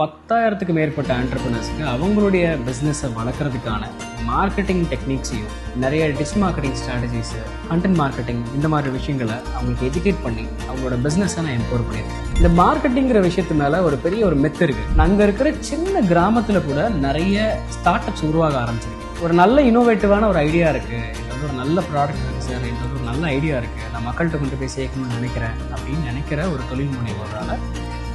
பத்தாயிரத்துக்கு மேற்பட்ட ஆண்டர்பிரினர்ஸ்க்கு அவங்களுடைய பிஸ்னஸை வளர்க்குறதுக்கான மார்க்கெட்டிங் டெக்னிக்ஸையும் நிறைய டிஸ் மார்க்கெட்டிங் ஸ்ட்ராட்டஜிஸு கண்டென்ட் மார்க்கெட்டிங் இந்த மாதிரி விஷயங்களை அவங்களுக்கு எஜுகேட் பண்ணி அவங்களோட பிஸ்னஸை நான் எம்பவர் பண்ணியிருக்கேன். இந்த மார்க்கெட்டிங்கிற விஷயத்து மேலே ஒரு பெரிய ஒரு மெத்து இருக்குது அங்கே இருக்கிற சின்ன கிராமத்தில் கூட நிறைய ஸ்டார்ட் அப்ஸ் உருவாக ஆரம்பிச்சிருக்கு. ஒரு நல்ல இனோவேட்டிவான ஒரு ஐடியா இருக்குது இது வந்து ஒரு நல்ல ப்ராடக்ட் இருக்குது சார் இது வந்து ஒரு நல்ல ஐடியா இருக்குது நான் மக்கள்கிட்ட கொண்டு போய் சேர்க்கணும்னு நினைக்கிறேன் அப்படின்னு நினைக்கிற ஒரு தொழில் முனைவோரால்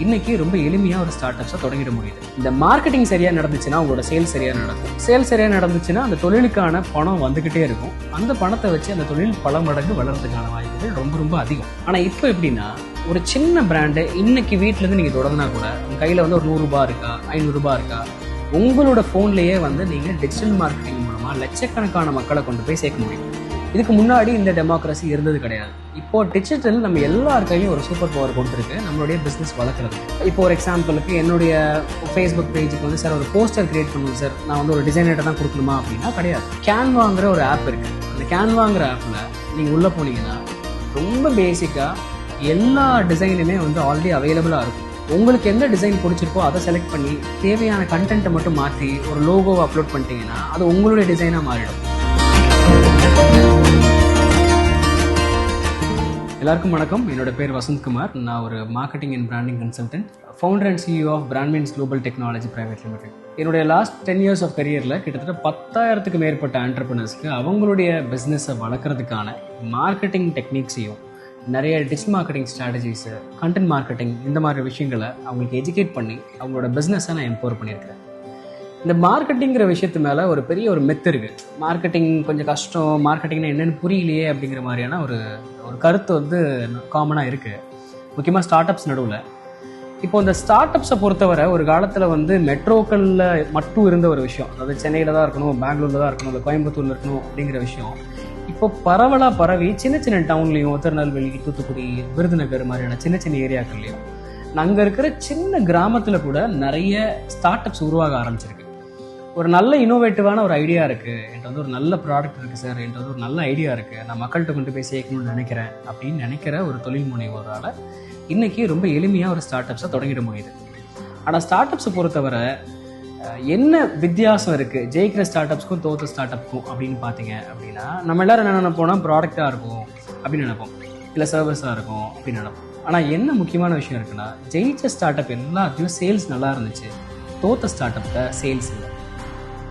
இன்னைக்கு ரொம்ப எளிமையாக ஒரு ஸ்டார்ட் அப்ஸை தொடங்கிட முடியுது. இந்த மார்க்கெட்டிங் சரியாக நடந்துச்சுன்னா உங்களோட சேல் சரியாக நடக்கும். சேல் சரியாக நடந்துச்சுன்னா அந்த தொழிலுக்கான பணம் வந்துக்கிட்டே இருக்கும். அந்த பணத்தை வச்சு அந்த தொழில் பல மடங்கு வளர்றதுக்கான வாய்ப்புகள் ரொம்ப ரொம்ப அதிகம். ஆனால் இப்போ எப்படின்னா ஒரு சின்ன பிராண்டு இன்னைக்கு வீட்டிலேருந்து நீங்கள் தொடங்கினா கூட உங்கள் கையில் வந்து ஒரு நூறுரூபா இருக்கா ஐநூறுரூபா இருக்கா உங்களோட ஃபோன்லேயே வந்து நீங்கள் டிஜிட்டல் மார்க்கெட்டிங் மூலமாக லட்சக்கணக்கான மக்களை கொண்டு போய் சேர்க்க முடியும். இதுக்கு முன்னாடி இந்த டெமோக்ரஸி இருந்தது கிடையாது. இப்போ டிஜிட்டல் நம்ம எல்லாருக்கையும் ஒரு சூப்பர் பவர் கொடுத்துருக்கு. நம்மளுடைய பிஸ்னஸ் வளர்க்குறது. இப்போ ஒரு எக்ஸாம்பிளுக்கு என்னுடைய ஃபேஸ்புக் பேஜுக்கு வந்து சார் ஒரு போஸ்டர் கிரியேட் பண்ணுவோம் சார் நான் வந்து ஒரு டிசைனர்கிட்ட தான் கொடுக்கணுமா? அப்படின்னா கிடையாது. கேன்வாங்கிற ஒரு ஆப் இருக்குது அந்த கேன்வாங்கிற ஆப்பில் நீங்கள் உள்ளே போனீங்கன்னா ரொம்ப பேசிக்காக எல்லா டிசைனுமே வந்து ஆல்ரெடி அவைலபிளாக இருக்கும். உங்களுக்கு எந்த டிசைன் பிடிச்சிருக்கோ அதை செலக்ட் பண்ணி தேவையான கண்டென்ட்டை மட்டும் மாற்றி ஒரு லோகோவை அப்லோட் பண்ணிட்டீங்கன்னா அது உங்களுடைய டிசைனாக மாறிடும். எல்லாருக்கும் வணக்கம். என்னோட பேர் வசந்த்குமார் நான் ஒரு marketing and branding consultant founder and CEO of Brandmeans global technology private limited என்னுடைய லாஸ்ட் டென் இயர்ஸ் ஆஃப் கரியரில் கிட்டத்தட்ட பத்தாயிரத்துக்கு மேற்பட்ட ஆண்டர்பிரினர்ஸ்க்கு அவங்களுடைய பிஸ்னஸை வளர்க்குறதுக்கான மார்க்கெட்டிங் டெக்னிக்ஸையும் நிறைய digital marketing strategies content marketing இந்த மாதிரி விஷயங்களை அவங்களுக்கு எஜுகேட் பண்ணி அவங்களோட பிஸ்னஸை நான் எம்பவர் பண்ணியிருக்கேன். இந்த மார்க்கெட்டிங்கிற விஷயத்து மேலே ஒரு பெரிய ஒரு மெத்து இருக்குது மார்க்கெட்டிங் கொஞ்சம் கஷ்டம் மார்க்கெட்டிங்னா என்னென்னு புரியலையே அப்படிங்கிற மாதிரியான ஒரு ஒரு கருத்து வந்து காமனாக இருக்குது முக்கியமாக ஸ்டார்ட் அப்ஸ் நடுவில். இப்போ இந்த ஸ்டார்ட் அப்ஸை பொறுத்தவரை ஒரு காலத்தில் வந்து மெட்ரோக்களில் மட்டும் இருந்த ஒரு விஷயம். அதாவது சென்னையில் தான் இருக்கணும் பெங்களூரில் தான் இருக்கணும் இல்லை கோயம்புத்தூரில் இருக்கணும் அப்படிங்கிற விஷயம். இப்போ பரவலாக பரவி சின்ன சின்ன டவுன்லேயும் திருநெல்வேலி தூத்துக்குடி விருதுநகர் மாதிரியான சின்ன சின்ன ஏரியாக்கள்லையும் அங்கே இருக்கிற சின்ன கிராமத்தில் கூட நிறைய ஸ்டார்ட் அப்ஸ் உருவாக ஆரம்பிச்சிருக்கு. ஒரு நல்ல இனோவேட்டிவான ஒரு ஐடியா இருக்குது என்கிட்ட வந்து ஒரு நல்ல ப்ராடக்ட் இருக்குது சார் என்கிட்ட வந்து ஒரு நல்ல ஐடியா இருக்குது நான் மக்கள்கிட்ட கொண்டு போய் சேர்க்கணும்னு நினைக்கிறேன் அப்படின்னு நினைக்கிற ஒரு தொழில் முனைவோரால் இன்னைக்கு ரொம்ப எளிமையாக ஒரு ஸ்டார்ட் அப்ஸை தொடங்கிட முடியுது. ஆனால் ஸ்டார்ட் அப்ஸை பொறுத்தவரை என்ன வித்தியாசம் இருக்குது ஜெயிக்கிற ஸ்டார்ட் அப்ஸ்க்கும் தோத்த ஸ்டார்ட் அப்க்கும் அப்படின்னு பார்த்தீங்க அப்படின்னா நம்ம எல்லாரும் என்ன நினைப்போம்னா ப்ராடக்டாக இருக்கும் அப்படின்னு நினைப்போம். இல்லை சர்வீஸாக இருக்கும் அப்படின்னு நினைப்போம். ஆனால் என்ன முக்கியமான விஷயம் இருக்குன்னா ஜெயிச்ச ஸ்டார்ட் அப் எல்லாத்தையும் சேல்ஸ் நல்லா இருந்துச்சு. தோத்த ஸ்டார்ட் அப்பில் சேல்ஸ் இல்லை.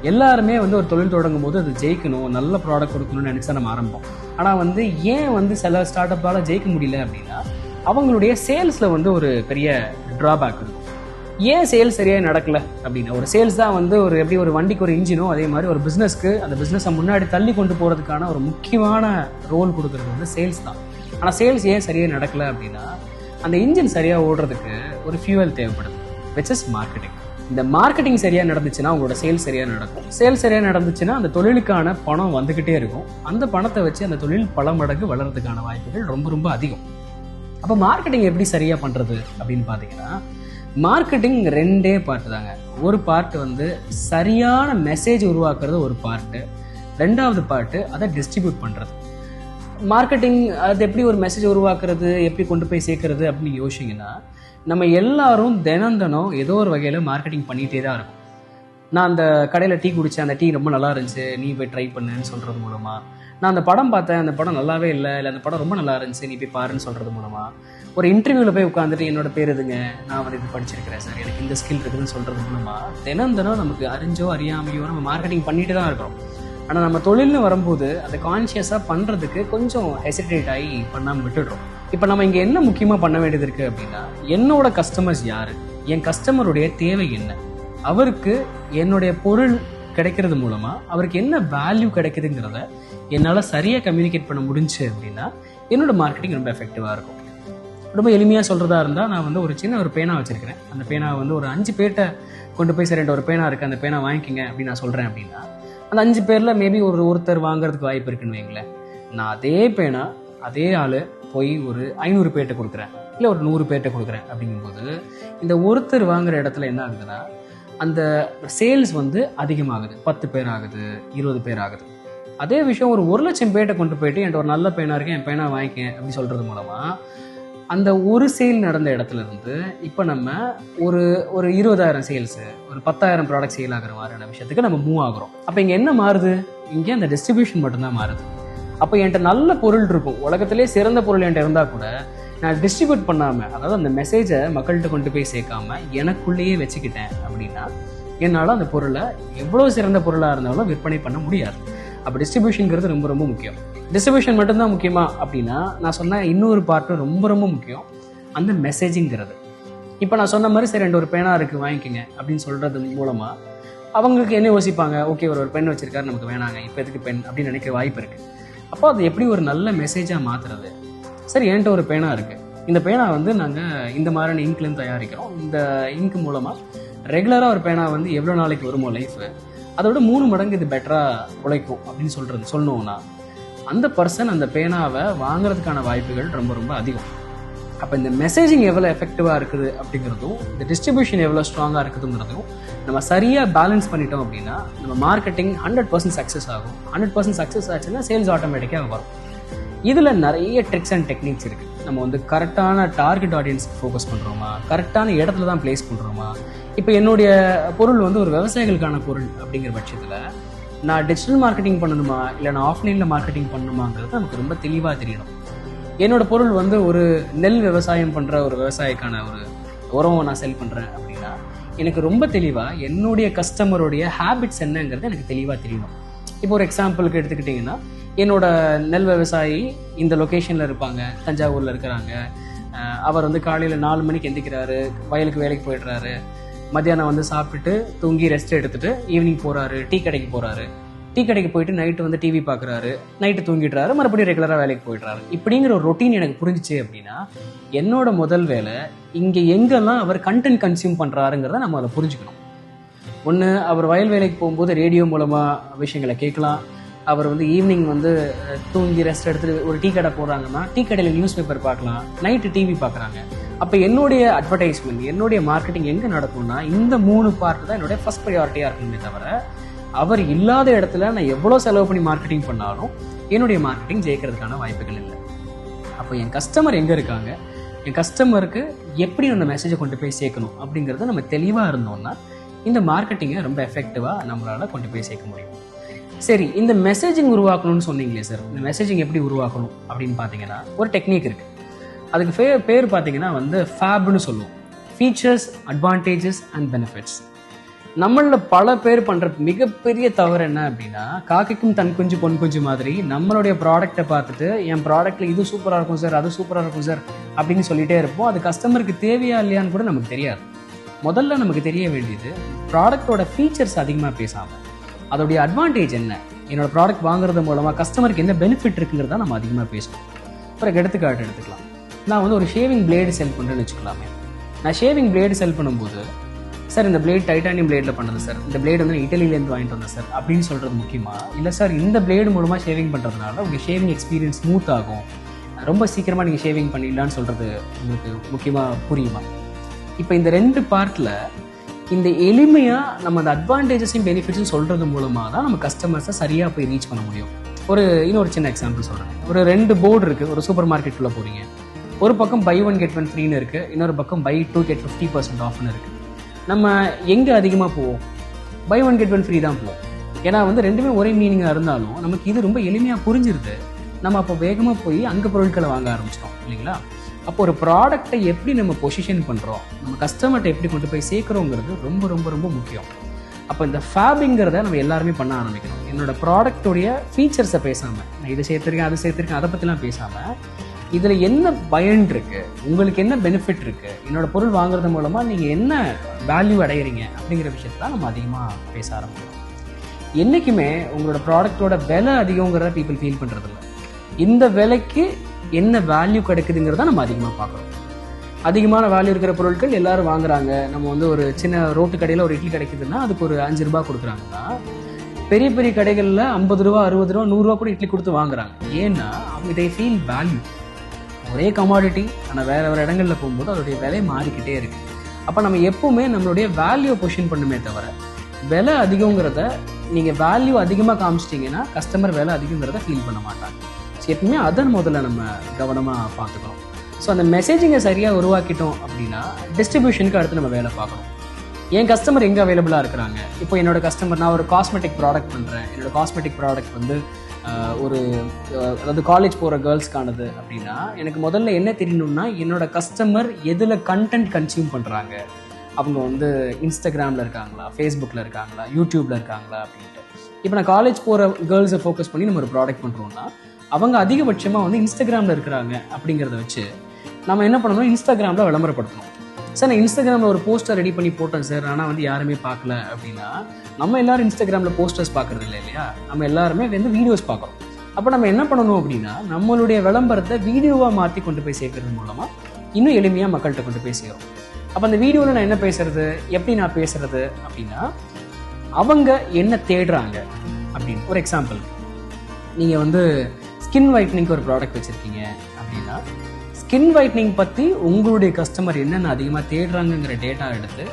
எல்லாருமே வந்து ஒரு தொழில் தொடங்கும் போது அது ஜெயிக்கணும் நல்ல ப்ராடக்ட் கொடுக்கணும்னு நினச்சா நம்ம ஆரம்பம் ஆனால் வந்து ஏன் வந்து சில ஸ்டார்ட் அப்பால் ஜெயிக்க முடியல அப்படின்னா அவங்களுடைய சேல்ஸில் வந்து ஒரு பெரிய ட்ராபேக் இருக்கும் ஏன் சேல்ஸ் சரியாக நடக்கல அப்படின்னா ஒரு சேல்ஸ் தான் வந்து ஒரு எப்படி ஒரு வண்டிக்கு ஒரு இன்ஜினோ அதே மாதிரி ஒரு பிஸ்னஸ்க்கு அந்த பிஸ்னஸை முன்னாடி தள்ளி கொண்டு போகிறதுக்கான ஒரு முக்கியமான ரோல் கொடுக்குறது வந்து சேல்ஸ் தான். ஆனால் சேல்ஸ் ஏன் சரியாக நடக்கல அப்படின்னா அந்த இன்ஜின் சரியாக ஓடுறதுக்கு ஒரு ஃபியூவல் தேவைப்படுது விச் இஸ் மார்க்கெட்டிங் இந்த மார்க்கெட்டிங் சரியாக நடந்துச்சுன்னா உங்களோட சேல் சரியாக நடக்கும். சேல் சரியாக நடந்துச்சுன்னா அந்த தொழிலுக்கான பணம் வந்துக்கிட்டே இருக்கும். அந்த பணத்தை வச்சு அந்த தொழில் பல மடங்கு வளர்றதுக்கான வாய்ப்புகள் ரொம்ப ரொம்ப அதிகம். அப்போ மார்க்கெட்டிங் எப்படி சரியாக பண்ணுறது அப்படின்னு பார்த்தீங்கன்னா மார்க்கெட்டிங் ரெண்டே பார்ட் தாங்க. ஒரு பார்ட் வந்து சரியான மெசேஜ் உருவாக்குறது ஒரு பார்ட்டு ரெண்டாவது பார்ட்டு அதை டிஸ்ட்ரிபியூட் பண்ணுறது மார்க்கெட்டிங் அது எப்படி ஒரு மெசேஜ் உருவாக்குறது எப்படி கொண்டு போய் சேர்க்கறது அப்படின்னு யோசிச்சிங்கன்னா நம்ம எல்லாரும் தினம் தினம் ஏதோ ஒரு வகையில் மார்க்கெட்டிங் பண்ணிகிட்டே தான் இருக்கும். நான் அந்த கடையில் டீ குடித்தேன் அந்த டீ ரொம்ப நல்லா இருந்துச்சு நீ போய் ட்ரை பண்ணுன்னு சொல்கிறது மூலமாக நான் அந்த படம் பார்த்தேன் அந்த படம் நல்லாவே இல்லை இல்லை அந்த படம் ரொம்ப நல்லா இருந்துச்சு நீ போய் பாருன்னு சொல்கிறது மூலமாக ஒரு இன்டர்வியூவில் போய் உட்காந்துட்டு என்னோட பேர் இதுங்க நான் வந்து இது படிச்சிருக்கிறேன் சார் எனக்கு இந்த ஸ்கில் இருக்குதுன்னு சொல்கிறது மூலமாக தினம் தினம் நமக்கு அறிஞ்சோ அறியாமையோ நம்ம மார்க்கெட்டிங் பண்ணிட்டு தான் இருக்கிறோம் ஆனால் நம்ம தொழில்னு வரும்போது அதை கான்ஷியஸாக பண்ணுறதுக்கு கொஞ்சம் ஹெசிடேட் ஆகி பண்ணாமல் விட்டுடுறோம். இப்போ நம்ம இங்கே என்ன முக்கியமாக பண்ண வேண்டியது இருக்குது அப்படின்னா என்னோட கஸ்டமர்ஸ் யார்? என் கஸ்டமருடைய தேவை என்ன? அவருக்கு என்னுடைய பொருள் கிடைக்கிறது மூலமாக அவருக்கு என்ன வேல்யூ கிடைக்குதுங்கிறத என்னால் சரியாக கம்யூனிகேட் பண்ண முடிஞ்சு அப்படின்னா என்னோட மார்க்கெட்டிங் ரொம்ப எஃபெக்டிவாக இருக்கும். ரொம்ப எளிமையாக சொல்கிறதா இருந்தால் நான் வந்து ஒரு சின்ன ஒரு பேனா வச்சுருக்கிறேன். அந்த பேனாவை வந்து ஒரு அஞ்சு பேர்கிட்ட கொண்டு போய் சரி ஒரு பேனா இருக்குது அந்த பேனா வாங்கிக்கிங்க அப்படின்னு நான் சொல்கிறேன் அப்படின்னா அந்த அஞ்சு பேரில் மேபி ஒரு ஒருத்தர் வாங்குறதுக்கு வாய்ப்பு இருக்குன்னு வைங்களேன். நான் அதே பேனா அதே ஆள் போய் ஒரு ஐநூறு பேர்கிட்ட கொடுக்குறேன். இல்லை ஒரு நூறு பேர்கிட்ட கொடுக்குறேன் அப்படிங்கும்போது இந்த ஒருத்தர் வாங்குற இடத்துல என்ன ஆகுதுன்னா அந்த சேல்ஸ் வந்து அதிகமாகுது. பத்து பேர் ஆகுது இருபது பேர் ஆகுது. அதே விஷயம் ஒரு ஒரு லட்சம் பேர்கிட்ட கொண்டு போயிட்டு என்கிட்ட ஒரு நல்ல பேனாக இருக்கேன் என் பேனா வாங்கிக்கேன் அப்படின்னு சொல்கிறது மூலமாக அந்த ஒரு சேல் நடந்த இடத்துல இருந்து இப்போ நம்ம ஒரு ஒரு இருபதாயிரம் சேல்ஸு ஒரு பத்தாயிரம் ப்ராடக்ட் சேல் ஆகிற மாதிரியான விஷயத்துக்கு நம்ம மூவ் ஆகுறோம். அப்போ இங்கே என்ன மாறுது? இங்கே அந்த டிஸ்ட்ரிபியூஷன் மட்டும்தான் மாறுது. அப்போ என்கிட்ட நல்ல பொருள் இருக்கும். உலகத்திலே சிறந்த பொருள் என்கிட்ட இருந்தால் கூட நான் டிஸ்ட்ரிபியூட் பண்ணாமல் அதாவது அந்த மெசேஜை மக்கள்கிட்ட கொண்டு போய் சேர்க்காம எனக்குள்ளேயே வச்சுக்கிட்டேன் அப்படின்னா என்னால் அந்த பொருளை எவ்வளோ சிறந்த பொருளாக இருந்தாலும் விற்பனை பண்ண முடியாது. அப்போ டிஸ்ட்ரிபியூஷனுங்கிறது ரொம்ப ரொம்ப முக்கியம். டிஸ்ட்ரிபியூஷன் மட்டும்தான் முக்கியமா அப்படின்னா நான் சொன்ன இன்னொரு பார்ட்டும் ரொம்ப ரொம்ப முக்கியம். அந்த மெசேஜிங்கிறது இப்போ நான் சொன்ன மாதிரி சரி ரெண்டு ஒரு பேனா இருக்குது வாங்கிக்கோங்க அப்படின்னு சொல்கிறது மூலமாக அவங்களுக்கு என்ன யோசிப்பாங்க? ஓகே ஒரு ஒரு பெண் வச்சிருக்காரு நமக்கு வேணாங்க. இப்போ எதுக்கு பெண் அப்படின்னு நினைக்கிற வாய்ப்பு இருக்குது அப்போ அது எப்படி ஒரு நல்ல மெசேஜாக மாற்றுறது சரி என்கிட்ட ஒரு பேனா இருக்குது இந்த பேனா வந்து நாங்கள் இந்த மாதிரியான இங்க்லேருந்து தயாரிக்கிறோம். இந்த இங்க் மூலமாக ரெகுலராக ஒரு பேனா வந்து எவ்வளோ நாளைக்கு வருமோ லைஃபு அதோட மூணு மடங்கு இது பெட்டராக உழைக்கும் அப்படின்னு சொல்கிறது சொல்லணும்னா அந்த பர்சன் அந்த பேனாவை வாங்குறதுக்கான வாய்ப்புகள் ரொம்ப ரொம்ப அதிகம். அப்போ இந்த மெசேஜிங் எவ்வளோ எஃபெக்டிவாக இருக்குது அப்படிங்கிறதும் இந்த டிஸ்ட்ரிபியூஷன் எவ்வளோ ஸ்ட்ராங்காக இருக்குதுங்கிறதும் நம்ம சரியாக பேலன்ஸ் பண்ணிட்டோம் அப்படின்னா நம்ம மார்க்கெட்டிங் ஹண்ட்ரட் பர்சன்ட் சக்ஸஸ் ஆகும். ஹண்ட்ரட் பர்சன்ட் சக்ஸஸ் ஆச்சுன்னா சேல்ஸ் ஆட்டோமேட்டிக்காக வரும். இதில் நிறைய ட்ரிக்ஸ் அண்ட் டெக்னிக்ஸ் இருக்குது நம்ம வந்து கரெக்டான டார்கெட் ஆடியன்ஸ்க்கு ஃபோக்கஸ் பண்ணுறோமா கரெக்டான இடத்துல தான் ப்ளேஸ் பண்ணுறோமா இப்போ என்னுடைய பொருள் வந்து ஒரு விவசாயிகளுக்கான பொருள் அப்படிங்கிற பட்சத்தில் நான் டிஜிட்டல் மார்க்கெட்டிங் பண்ணணுமா? இல்லை நான் ஆஃப்லைனில் மார்க்கெட்டிங் பண்ணணுமாங்கிறது நமக்கு ரொம்ப தெளிவாக தெரியணும். என்னோட பொருள் வந்து ஒரு நெல் விவசாயம் பண்ணுற ஒரு விவசாயிக்கான ஒரு உரம் நான் செல் பண்ணுறேன் அப்படின்னா எனக்கு ரொம்ப தெளிவாக என்னுடைய கஸ்டமருடைய ஹேபிட்ஸ் என்னங்கிறது எனக்கு தெளிவாக தெரியும் இப்போ ஒரு எக்ஸாம்பிளுக்கு எடுத்துக்கிட்டிங்கன்னா என்னோட நெல் விவசாயி இந்த லொக்கேஷனில் இருப்பாங்க தஞ்சாவூரில் இருக்கிறாங்க. அவர் வந்து காலையில் நாலு மணிக்கு எந்திக்கிறாரு வயலுக்கு வேலைக்கு போயிடுறாரு. மத்தியானம் வந்து சாப்பிட்டுட்டு தூங்கி ரெஸ்ட் எடுத்துட்டு ஈவினிங் போகிறாரு டீ கடைக்கு போகிறாரு டீ கடைக்கு போயிட்டு நைட்டு வந்து டிவி பார்க்குறாரு. நைட்டு தூங்கிடுறாரு. மறுபடியும் ரெகுலராக வேலைக்கு போயிடுறாரு. இப்படிங்கிற ஒரு ரொட்டீன் எனக்கு புரிஞ்சிச்சு அப்படின்னா என்னோட முதல் வேலை இங்கே எங்கெல்லாம் அவர் கண்டென்ட் கன்சியூம் பண்ணுறாருங்கிறத நம்ம அதை புரிஞ்சுக்கணும். ஒன்று அவர் வயல் வேலைக்கு போகும்போது ரேடியோ மூலமாக விஷயங்களை கேட்கலாம். அவர் வந்து ஈவினிங் வந்து தூங்கி ரெஸ்ட் எடுத்துட்டு ஒரு டீ கடை போடுறாங்கன்னா டீ கடையில் நியூஸ் பேப்பர் பார்க்கலாம். நைட்டு டிவி பார்க்குறாங்க. அப்போ என்னுடைய அட்வர்டைஸ்மெண்ட் என்னுடைய மார்க்கெட்டிங் எங்கே நடக்கும்னா இந்த மூணு பார்ட் தான் என்னுடைய ஃபஸ்ட் ப்ரையாரிட்டியாக இருக்குமே தவிர அவர் இல்லாத இடத்துல நான் எவ்வளோ செலவு பண்ணி மார்க்கெட்டிங் பண்ணாலும் என்னுடைய மார்க்கெட்டிங் ஜெயிக்கிறதுக்கான வாய்ப்புகள் இல்லை. அப்போ என் கஸ்டமர் எங்கே இருக்காங்க? என் கஸ்டமருக்கு எப்படி அந்த மெசேஜை கொண்டு போய் சேர்க்கணும்? அப்படிங்கிறத நம்ம தெளிவாக இருந்தோம்னா இந்த மார்க்கெட்டிங்கை ரொம்ப எஃபெக்டிவாக நம்மளால் கொண்டு போய் சேர்க்க முடியும். சரி இந்த மெசேஜிங் உருவாக்கணும்னு சொன்னீங்களே சார் இந்த மெசேஜிங் எப்படி உருவாக்கணும் அப்படின்னு பார்த்தீங்கன்னா ஒரு டெக்னிக் இருக்குது அதுக்கு பே பேர் பார்த்தீங்கன்னா வந்து ஃபேப்னு சொல்லுவோம். ஃபீச்சர்ஸ் அட்வான்டேஜஸ் அண்ட் பெனிஃபிட்ஸ் நம்மள பல பேர் பண்ற மிகப்பெரிய தவறு என்ன அப்படின்னா காக்கைக்கும் தன் குஞ்சு பொன் குஞ்சு மாதிரி நம்மளுடைய ப்ராடக்ட்டை பார்த்துட்டு என் ப்ராடக்ட்ல இது சூப்பரா இருக்கும் சார் அது சூப்பரா இருக்கும் சார் அப்படின்னு சொல்லிட்டே இருப்போம். அது கஸ்டமருக்கு தேவையா இல்லையான்னு கூட நமக்கு தெரியாது. முதல்ல நமக்கு தெரிய வேண்டியது ப்ராடக்ட்டோட ஃபீச்சர்ஸ் அதிகமாக பேசாமல் அதோடைய அட்வான்டேஜ் என்ன? என்னோட ப்ராடக்ட் வாங்குறது மூலமாக கஸ்டமருக்கு என்ன பெனிஃபிட் இருக்குங்கிறத நம்ம அதிகமாக பேசணும் அப்புறம் எடுத்துக்காட்டு எடுத்துக்கலாம். நான் வந்து ஒரு ஷேவிங் பிளேடு செல் பண்ணுறேன்னு வச்சுக்கலாமே. நான் ஷேவிங் பிளேடு செல் பண்ணும்போது சார் இந்த பிளேட் டைட்டானியம் பிளேடில் பண்ணது சார். இந்த பிளேடு வந்து இட்டலியிலேருந்து வாங்கிட்டு வந்தேன் சார். அப்படின்னு சொல்கிறது முக்கியமா? இல்லை சார் இந்த பிளேடு மூலமாக ஷேவிங் பண்ணுறதுனால உங்கள் ஷேவிங் எக்ஸ்பீரியன்ஸ் ஸ்மூத் ஆகும். ரொம்ப சீக்கிரமாக நீங்கள் ஷேவிங் பண்ணிடலான்னு சொல்கிறது உங்களுக்கு முக்கியமாக புரியுமா? இப்போ இந்த ரெண்டு பார்ட்டில் இந்த எளிமையாக நம்ம அந்த அட்வான்டேஜஸையும் பெனிஃபிட்ஸும் சொல்கிறது மூலமாக தான் நம்ம கஸ்டமர்ஸை சரியாக போய் ரீச் பண்ண முடியும். ஒரு இன்னொரு சின்ன எக்ஸாம்பிள் சொல்கிறேன் ஒரு ரெண்டு போர்டு இருக்குது ஒரு சூப்பர் மார்க்கெட்டுக்குள்ளே போகிறீங்க ஒரு பக்கம் பை ஒன் கெட் ஒன் ஃப்ரீன்னு இருக்குது இன்னொரு பக்கம் buy two get fifty percent ஆஃப்னு இருக்குது நம்ம எங்கே அதிகமாக போவோம்? Buy one get one free தான் போவோம். ஏன்னா வந்து ரெண்டுமே ஒரே மீனிங்காக இருந்தாலும் நமக்கு இது ரொம்ப எளிமையாக புரிஞ்சிருது. நம்ம அப்போ வேகமாக போய் அங்கே பொருட்களை வாங்க ஆரம்பிச்சிட்டோம் இல்லைங்களா? அப்போ ஒரு ப்ராடக்ட்டை எப்படி நம்ம பொசிஷன் பண்ணுறோம் நம்ம கஸ்டமர்கிட்ட எப்படி கொண்டு போய் சேர்க்குறோங்கிறது ரொம்ப ரொம்ப ரொம்ப முக்கியம். அப்போ இந்த ஃபேபிங்கிறத நம்ம எல்லாருமே பண்ண ஆரம்பிக்கணும். என்னோட ப்ராடக்டோடைய ஃபீச்சர்ஸை பேசாமல் நான் இதை சேர்த்துருக்கேன் அதை சேர்த்துருக்கேன் அதை பற்றிலாம் பேசாமல் இதில் என்ன பயன் இருக்கு? உங்களுக்கு என்ன பெனிஃபிட் இருக்கு? என்னோட பொருள் வாங்குறது மூலமாக நீங்கள் என்ன வேல்யூ அடையிறீங்க? அப்படிங்கிற விஷயத்தான் நம்ம அதிகமாக பேச ஆரம்பிக்கிறோம். என்றைக்குமே உங்களோட ப்ராடக்ட்டோட விலை அதிகங்கிறத பீப்புள் ஃபீல் பண்ணுறதில்ல இந்த விலைக்கு என்ன வேல்யூ கிடைக்குதுங்கிறத நம்ம அதிகமாக பார்க்குறோம். அதிகமான வேல்யூ இருக்கிற பொருட்கள் எல்லாரும் வாங்குறாங்க. நம்ம வந்து ஒரு சின்ன ரோட்டு கடையில் ஒரு இட்லி கிடைக்குதுன்னா அதுக்கு ஒரு அஞ்சு ரூபா கொடுக்குறாங்கன்னா பெரிய பெரிய கடைகளில் ஐம்பது ரூபா அறுபது ரூபா நூறுரூவா கூட இட்லி கொடுத்து வாங்குறாங்க. ஏன்னா அவங்க இதை ஃபீல் வேல்யூ ஒரே கமாடிட்டி ஆனால் வேற வேறு இடங்களில் போகும்போது அதோடைய விலை மாறிக்கிட்டே இருக்கு. அப்போ நம்ம எப்பவுமே நம்மளுடைய வேல்யூ பொஷன் பண்ணுமே தவிர விலை அதிகங்கிறத நீங்கள் வேல்யூ அதிகமாக காமிச்சிட்டிங்கன்னா கஸ்டமர் விலை அதிகங்கிறத ஃபீல் பண்ண மாட்டாங்க. ஸோ எப்பவுமே அதன் முதல்ல நம்ம கவனமாக பார்த்துக்கணும். ஸோ அந்த மெசேஜிங்கை சரியாக உருவாக்கிட்டோம் அப்படின்னா டிஸ்ட்ரிபியூஷனுக்கு அடுத்து நம்ம வேலை பார்க்கணும். என் கஸ்டமர் எங்கே அவைலபிளாக இருக்கிறாங்க? இப்போ என்னோட கஸ்டமர் நான் ஒரு காஸ்மெட்டிக் ப்ராடக்ட் பண்ணுறேன் என்னோட காஸ்மெட்டிக் ப்ராடக்ட் வந்து ஒரு அதாவது காலேஜ் போகிற கேர்ள்ஸ்க்கானது அப்படின்னா எனக்கு முதல்ல என்ன தெரியணும்னா என்னோட கஸ்டமர் எதில் கண்டென்ட் கன்சியூம் பண்ணுறாங்க அவங்க வந்து இன்ஸ்டாகிராமில் இருக்காங்களா ஃபேஸ்புக்கில் இருக்காங்களா யூடியூப்பில் இருக்காங்களா அப்படின்ட்டு. இப்போ நான் காலேஜ் போகிற கேர்ள்ஸை ஃபோக்கஸ் பண்ணி நம்ம ஒரு ப்ராடக்ட் பண்ணுறோம்னா அவங்க அதிகபட்சமாக வந்து இன்ஸ்டாகிராமில் இருக்கிறாங்க அப்படிங்கிறத வச்சு நம்ம என்ன பண்ணணும் இன்ஸ்டாகிராமில் விளம்பரப்படுத்தணும். சார் நான் இன்ஸ்டாகிராமில் ஒரு போஸ்டர் ரெடி பண்ணி போட்டேன் சார். ஆனால் வந்து யாருமே பார்க்கல அப்படின்னா நம்ம எல்லாரும் இன்ஸ்டாகிராமில் போஸ்டர்ஸ் பார்க்கறது இல்லை இல்லையா? நம்ம எல்லாருமே வந்து வீடியோஸ் பார்க்குறோம். அப்போ நம்ம என்ன பண்ணணும் அப்படின்னா நம்மளுடைய விளம்பரத்தை வீடியோவாக மாற்றி கொண்டு போய் சேர்க்கறது மூலமாக இன்னும் எளிமையாக மக்கள்கிட்ட கொண்டு போய் சேரும். அப்போ அந்த வீடியோவில் நான் என்ன பேசுறது? எப்படி நான் பேசுறது? அப்படின்னா அவங்க என்ன தேடுறாங்க? அப்படின்னு ஒரு எக்ஸாம்பிள் நீங்கள் வந்து ஸ்கின் ஒயிட்னிங்க்கு ஒரு ப்ராடக்ட் வச்சுருக்கீங்க அப்படின்னா ஸ்கின் வைட்னிங் பற்றி உங்களுடைய கஸ்டமர் என்னென்ன அதிகமாக தேடுறாங்கங்கிற டேட்டா எடுத்து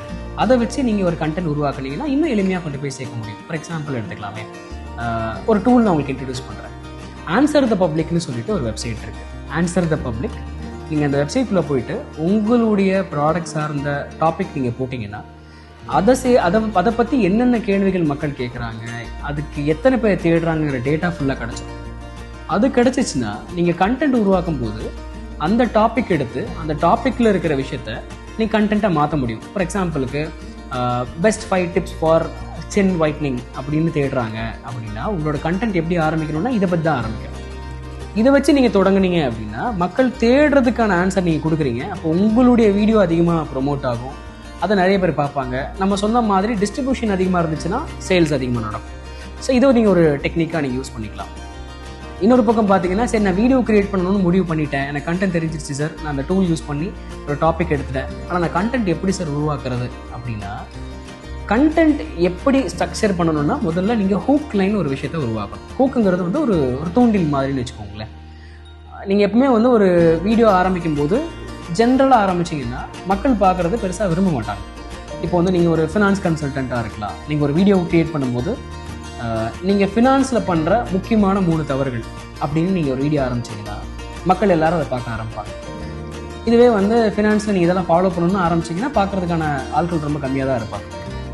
அதை வச்சு நீங்கள் ஒரு கண்டென்ட் உருவாக்குனீங்கன்னா இன்னும் எளிமையாக கொண்டு போய் சேர்க்க முடியும். ஃபார் எக்ஸாம்பிள் எடுத்துக்கலாமே. ஒரு டூல் நான் உங்களுக்கு இன்ட்ரடியூஸ் பண்ணுறேன் ஆன்சர் த பப்ளிக்னு சொல்லிட்டு ஒரு வெப்சைட் இருக்குது ஆன்சர் த பப்ளிக் நீங்கள் அந்த வெப்சைட்குள்ளே போயிட்டு உங்களுடைய ப்ராடக்ட் சார்ந்த டாபிக் நீங்கள் போட்டிங்கன்னா அதை சே அதை அதை பற்றி என்னென்ன கேள்விகள் மக்கள் கேட்குறாங்க அதுக்கு எத்தனை பேர் தேடுறாங்கிற டேட்டா ஃபுல்லாக கிடச்சிடும். அது கிடச்சிச்சின்னா நீங்கள் கண்டென்ட் உருவாக்கும் போது அந்த டாபிக் எடுத்து அந்த டாப்பிக்கில் இருக்கிற விஷயத்த நீ கண்டென்ட்டை மாற்ற முடியும். ஃபார் எக்ஸாம்பிளுக்கு பெஸ்ட் ஃபைவ் டிப்ஸ் ஃபார் சென் ஒயிட்னிங் அப்படின்னு தேடுறாங்க அப்படின்னா உங்களோட கண்டென்ட் எப்படி ஆரம்பிக்கணும்னா இதை பற்றி தான் ஆரம்பிக்கணும். இதை வச்சு நீங்கள் தொடங்குனீங்க அப்படின்னா மக்கள் தேடுறதுக்கான ஆன்சர் நீங்கள் கொடுக்குறீங்க. அப்போ உங்களுடைய வீடியோ அதிகமாக ப்ரொமோட் ஆகும். அதை நிறைய பேர் பார்ப்பாங்க. நம்ம சொன்ன மாதிரி டிஸ்ட்ரிபியூஷன் அதிகமாக இருந்துச்சுன்னா சேல்ஸ் அதிகமாக நடக்கும். ஸோ இதை நீங்கள் ஒரு டெக்னிக்காக நீங்கள் யூஸ் பண்ணிக்கலாம். இன்னொரு பக்கம் பார்த்தீங்கன்னா சரி நான் வீடியோ கிரியேட் பண்ணணும்னு முடிவு பண்ணிட்டேன். எனக்கு கண்டென்ட் தெரிஞ்சிருச்சு சார் நான் அந்த டூல் யூஸ் பண்ணி ஒரு டாபிக் எடுத்துட்டேன். ஆனால் நான் கண்டென்ட் எப்படி சார் உருவாக்குறது அப்படின்னா கண்டென்ட் எப்படி ஸ்ட்ரக்சர் பண்ணணும்னா முதல்ல நீங்கள் ஹூக் லைன் ஒரு விஷயத்தை உருவாக்கணும். ஹூக்குங்கிறது வந்து ஒரு ஒரு தூண்டில் மாதிரின்னு வச்சுக்கோங்களேன். நீங்கள் எப்பவுமே வந்து ஒரு வீடியோ ஆரம்பிக்கும் போது ஜென்ரலாக ஆரம்பிச்சீங்கன்னா மக்கள் பார்க்குறது பெருசாக விரும்ப மாட்டாங்க. இப்போ வந்து நீங்கள் ஒரு ஃபினான்ஸ் கன்சல்டண்ட்டாக இருக்கலாம். நீங்கள் ஒரு வீடியோ க்ரியேட் பண்ணும்போது நீங்கள் ஃபினான்ஸில் பண்ணுற முக்கியமான மூணு தவறுகள் அப்படின்னு நீங்கள் ஒரு வீடியோ ஆரம்பிச்சீங்கன்னா மக்கள் எல்லாரும் அதை பார்க்க ஆரம்பிப்பாங்க. இதுவே வந்து ஃபினான்ஸில் நீங்கள் இதெல்லாம் ஃபாலோ பண்ணணும்னு ஆரம்பிச்சிங்கன்னா பார்க்குறதுக்கான ஆட்கள் ரொம்ப கம்மியாக தான் இருப்பாங்க.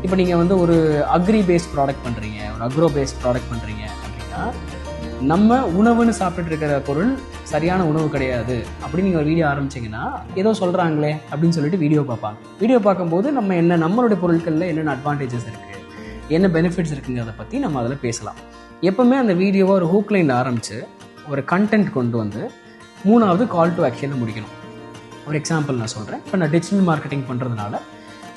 இப்போ நீங்கள் வந்து ஒரு அக்ரி பேஸ்ட் ப்ராடக்ட் பண்ணுறீங்க ஒரு அக்ரோ பேஸ்ட் ப்ராடக்ட் பண்ணுறீங்க அப்படின்னா நம்ம உணவுன்னு சாப்பிட்டுட்டு இருக்கிற பொருள் சரியான உணவு கிடையாது அப்படின்னு நீங்கள் ஒரு வீடியோ ஆரம்பிச்சீங்கன்னா ஏதோ சொல்கிறாங்களே அப்படின்னு சொல்லிட்டு வீடியோ பார்ப்பாங்க. வீடியோ பார்க்கும்போது நம்ம என்ன நம்மளுடைய பொருட்களில் என்னென்ன அட்வான்டேஜஸ் இருக்குது என்ன பெனிஃபிட்ஸ் இருக்குங்கிறத பற்றி நம்ம அதில் பேசலாம். எப்பவுமே அந்த வீடியோவை ஒரு ஹூக்லைன் ஆரம்பித்து ஒரு கண்டென்ட் கொண்டு வந்து மூணாவது கால் டு ஆக்ஷனை முடிக்கணும். ஒரு எக்ஸாம்பிள் நான் சொல்கிறேன் இப்போ நான் டிஜிட்டல் மார்க்கெட்டிங் பண்ணுறதுனால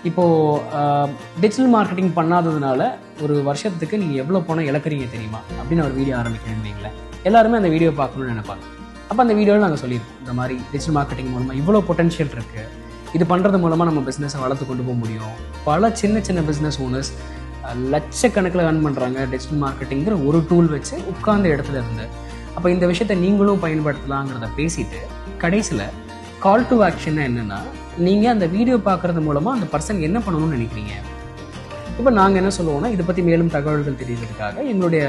இப்போது டிஜிட்டல் மார்க்கெட்டிங் பண்ணாததுனால ஒரு வருஷத்துக்கு நீங்கள் எவ்வளோ பணம் இழக்கிறீங்க தெரியுமா? அப்படின்னு ஒரு வீடியோ ஆரம்பிக்கிறேன் வைங்களேன். எல்லாருமே அந்த வீடியோ பார்க்கணும்னு நினைப்பாங்க. அப்போ அந்த வீடியோவில் நாங்கள் சொல்லியிருக்கோம். இந்த மாதிரி டிஜிட்டல் மார்க்கெட்டிங் மூலமாக இவ்வளோ பொட்டன்ஷியல் இருக்குது இது பண்ணுறது மூலமாக நம்ம பிஸ்னஸை வளர்த்து கொண்டு போக முடியும். பல சின்ன சின்ன பிஸ்னஸ் ஓனர்ஸ் லட்சக்கணக்கில் ஏர்ன் பண்ணுறாங்க டிஜிட்டல் மார்க்கெட்டிங்கிற ஒரு டூல் வச்சு உட்கார்ந்த இடத்துல இருந்து. அப்போ இந்த விஷயத்தை நீங்களும் பயன்படுத்தலாங்கிறத பேசிட்டு கடைசியில் கால் டு ஆக்ஷன் என்னென்னா நீங்கள் அந்த வீடியோ பார்க்குறது மூலமாக அந்த பர்சன் என்ன பண்ணணும்னு நினைக்கிறீங்க? இப்போ நாங்கள் என்ன சொல்லுவோம்னா இதை பற்றி மேலும் தகவல்கள் தெரியுறதுக்காக எங்களுடைய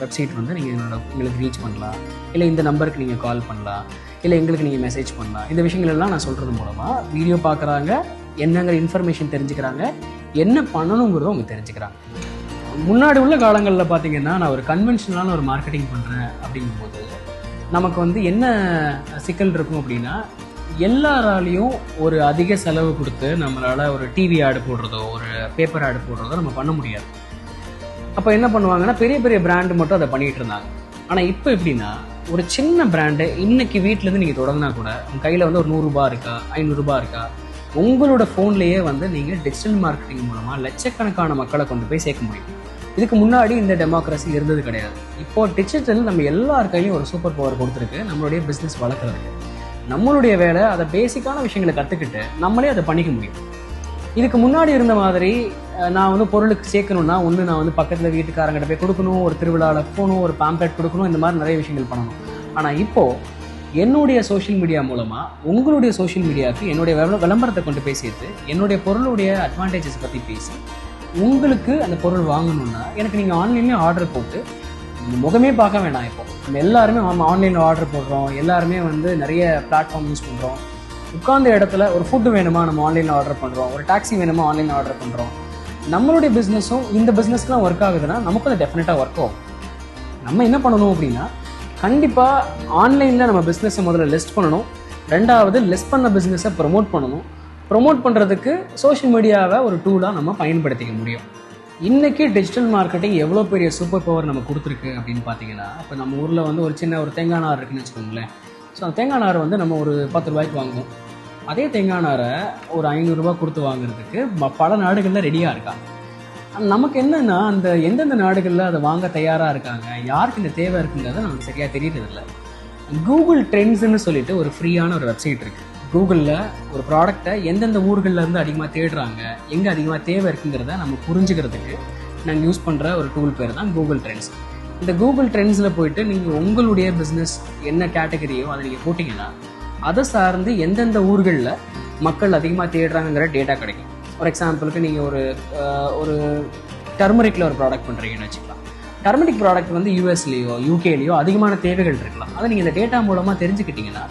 வெப்சைட் வந்து நீங்கள் எங்களோட எங்களுக்கு ரீச் பண்ணலாம். இல்லை இந்த நம்பருக்கு நீங்கள் கால் பண்ணலாம். இல்லை எங்களுக்கு நீங்கள் மெசேஜ் பண்ணலாம். இந்த விஷயங்கள் எல்லாம் நான் சொல்கிறது மூலமாக வீடியோ பார்க்குறாங்க என்னங்கிற இன்ஃபர்மேஷன் தெரிஞ்சுக்கிறாங்க என்ன பண்ணணுங்கிறத அவங்க தெரிஞ்சுக்கிறாங்க. முன்னாடி உள்ள காலங்களில் பார்த்தீங்கன்னா நான் ஒரு கன்வென்ஷனலான ஒரு மார்க்கெட்டிங் பண்ணுறேன் அப்படிங்கும்போது நமக்கு வந்து என்ன சிக்கல் இருக்கும் அப்படின்னா எல்லாராலையும் ஒரு அதிக செலவு கொடுத்து நம்மளால் ஒரு டிவி ஆடு போடுறதோ ஒரு பேப்பர் ஆடு போடுறதோ நம்ம பண்ண முடியாது. அப்போ என்ன பண்ணுவாங்கன்னா பெரிய பெரிய பிராண்டு மட்டும் அதை பண்ணிகிட்டு இருந்தாங்க. ஆனால் இப்போ எப்படின்னா ஒரு சின்ன பிராண்டு இன்னைக்கு வீட்டிலேருந்து நீங்கள் தொடங்கினா கூட உங்கள் கையில் வந்து ஒரு நூறுரூபா இருக்கா ஐநூறுரூபா இருக்கா உங்களோட ஃபோன்லேயே வந்து நீங்கள் டிஜிட்டல் மார்க்கெட்டிங் மூலமாக லட்சக்கணக்கான மக்களை கொண்டு போய் சேர்க்க முடியும். இதுக்கு முன்னாடி இந்த டெமோக்ரஸி இருந்தது கிடையாது. இப்போ டிஜிட்டல் நம்ம எல்லார் கையிலையும் ஒரு சூப்பர் பவர் கொடுத்துருக்கு. நம்மளுடைய பிஸ்னஸ் வளர்க்குறதுக்கு நம்மளுடைய வேலை அதை பேசிக்கான விஷயங்களை கற்றுக்கிட்டு நம்மளே அதை பண்ணிக்க முடியும். இதுக்கு முன்னாடி இருந்த மாதிரி நான் வந்து பொருளுக்கு சேர்க்கணும்னா ஒன்று நான் வந்து பக்கத்தில் வீட்டுக்காரங்கிட்ட போய் கொடுக்கணும் ஒரு திருவிழாவில் போகணும் ஒரு பேம்ப்ளெட் கொடுக்கணும் இந்த மாதிரி நிறைய விஷயங்கள் பண்ணணும். ஆனால் இப்போது என்னுடைய சோஷியல் மீடியா மூலமாக உங்களுடைய சோஷியல் மீடியாவுக்கு என்னுடைய விளம்பரத்தை கொண்டு போய் சேர்த்து என்னுடைய பொருளுடைய அட்வான்டேஜஸ் பற்றி பேசி உங்களுக்கு அந்த பொருள் வாங்கணுன்னா எனக்கு நீங்கள் ஆன்லைன்லேயே ஆர்டர் போட்டு முகமே பார்க்க வேணாம் இப்போ. நம்ம எல்லாருமே ஆன்லைனில் ஆர்டர் போடுறோம் எல்லாருமே வந்து நிறைய பிளாட்ஃபார்ம் யூஸ் பண்ணுறோம் உட்கார்ந்த இடத்துல ஒரு ஃபுட்டு வேணுமா நம்ம ஆன்லைனில் ஆர்டர் பண்ணுறோம் ஒரு டாக்ஸி வேணுமா ஆன்லைனில் ஆர்டர் பண்ணுறோம் நம்மளுடைய பிஸ்னஸும் இந்த பிஸ்னஸ்க்குலாம் ஒர்க் ஆகுதுன்னா நமக்கு அது டெஃபினட்டாக ஒர்க் ஆகும். நம்ம என்ன பண்ணணும் அப்படின்னா கண்டிப்பாக ஆன்லைனில் நம்ம பிஸ்னஸை முதல்ல லிஸ்ட் பண்ணணும். ரெண்டாவது லிஸ்ட் பண்ண பிஸ்னஸை ப்ரொமோட் பண்ணணும். ப்ரொமோட் பண்ணுறதுக்கு சோஷியல் மீடியாவை ஒரு டூலாக நம்ம பயன்படுத்திக்க முடியும். இன்றைக்கி டிஜிட்டல் மார்க்கெட்டிங் எவ்வளோ பெரிய சூப்பர் பவர் நம்ம கொடுத்துருக்கு அப்படின்னு பார்த்தீங்கன்னா இப்போ நம்ம ஊரில் வந்து ஒரு சின்ன ஒரு தேங்காய் நார் இருக்குன்னு வச்சுக்கோங்களேன். ஸோ அந்த தேங்காய் நார் வந்து நம்ம ஒரு பத்து ரூபாய்க்கு வாங்குவோம். அதே தேங்காய் நாரை ஒரு ஐநூறுரூவா கொடுத்து வாங்குறதுக்கு பல நாடுகளில் ரெடியாக இருக்காங்க. நமக்கு என்னன்னா அந்த எந்தெந்த நாடுகளில் அதை வாங்க தயாராக இருக்காங்க யாருக்கு இந்த தேவை இருக்குங்கிறத நமக்கு சரியாக தெரியறதில்ல. கூகுள் ட்ரெண்ட்ஸ்னு சொல்லிட்டு ஒரு ஃப்ரீயான ஒரு வெப்சைட் இருக்குது கூகுளில் ஒரு ப்ராடக்ட்டை எந்தெந்த ஊர்களில் இருந்து அதிகமாக தேடுறாங்க எங்கே அதிகமாக தேவை இருக்குங்கிறத நம்ம புரிஞ்சுக்கிறதுக்கு நாங்கள் யூஸ் பண்ணுற ஒரு டூல் பேர் தான் கூகுள் ட்ரெண்ட்ஸ் இந்த கூகுள் ட்ரெண்ட்ஸில் போயிட்டு நீங்கள் உங்களுடைய பிஸ்னஸ் என்ன கேட்டகரியோ அதை நீங்கள் போட்டிங்கன்னா அதை சார்ந்து எந்தெந்த ஊர்களில் மக்கள் அதிகமாக தேடுறாங்கங்கிற டேட்டா கிடைக்கும். ஃபார் எக்ஸாம்பிளுக்கு நீங்கள் ஒரு ஒரு டர்மரிக்கில் ஒரு ப்ராடக்ட் பண்ணுறீங்கன்னு வச்சுக்கலாம். டர்மரிக் ப்ராடக்ட் வந்து யூஎஸ்லேயோ யூகேலேயோ அதிகமான தேவைகள் இருக்கலாம். அதை நீங்கள் இந்த டேட்டா மூலமாக தெரிஞ்சுக்கிட்டீங்கன்னா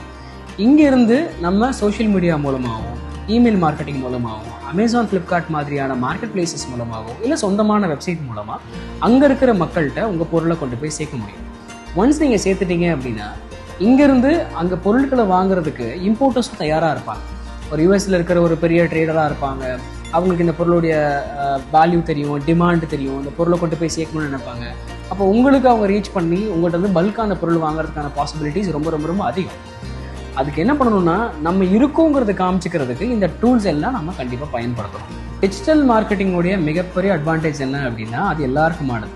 இங்கேருந்து நம்ம சோஷியல் மீடியா மூலமாகவும் இமெயில் மார்க்கெட்டிங் மூலமாகவும் அமேசான் ஃப்ளிப்கார்ட் மாதிரியான மார்க்கெட் பிளேசஸ் மூலமாகவும் இல்லை சொந்தமான வெப்சைட் மூலமாக அங்கே இருக்கிற மக்கள்கிட்ட உங்கள் பொருளை கொண்டு போய் சேர்க்க முடியும். ஒன்ஸ் நீங்கள் சேர்த்துட்டீங்க அப்படின்னா இங்கேருந்து அங்கே பொருட்களை வாங்குறதுக்கு இம்போர்ட்டர்ஸும் தயாராக இருப்பாங்க. ஒரு யூஎஸ்ல இருக்கிற ஒரு பெரிய ட்ரேடராக இருப்பாங்க. அவங்களுக்கு இந்த பொருளுடைய வேல்யூ தெரியும் டிமாண்ட் தெரியும். இந்த பொருளை கொண்டு போய் சேர்க்கணும்னு நினைப்பாங்க. அப்போ உங்களுக்கு அவங்க ரீச் பண்ணி உங்கள்கிட்ட வந்து பல்கான பொருள் வாங்குறதுக்கான பாசிபிலிட்டிஸ் ரொம்ப ரொம்ப ரொம்ப அதிகம். அதுக்கு என்ன பண்ணணும்னா நம்ம இருக்கோங்கிறத காமிச்சிக்கிறதுக்கு இந்த டூல்ஸ் எல்லாம் நம்ம கண்டிப்பாக பயன்படுத்தணும். டிஜிட்டல் மார்க்கெட்டிங்குடைய மிகப்பெரிய அட்வான்டேஜ் என்ன அப்படின்னா அது எல்லாருக்குமானது.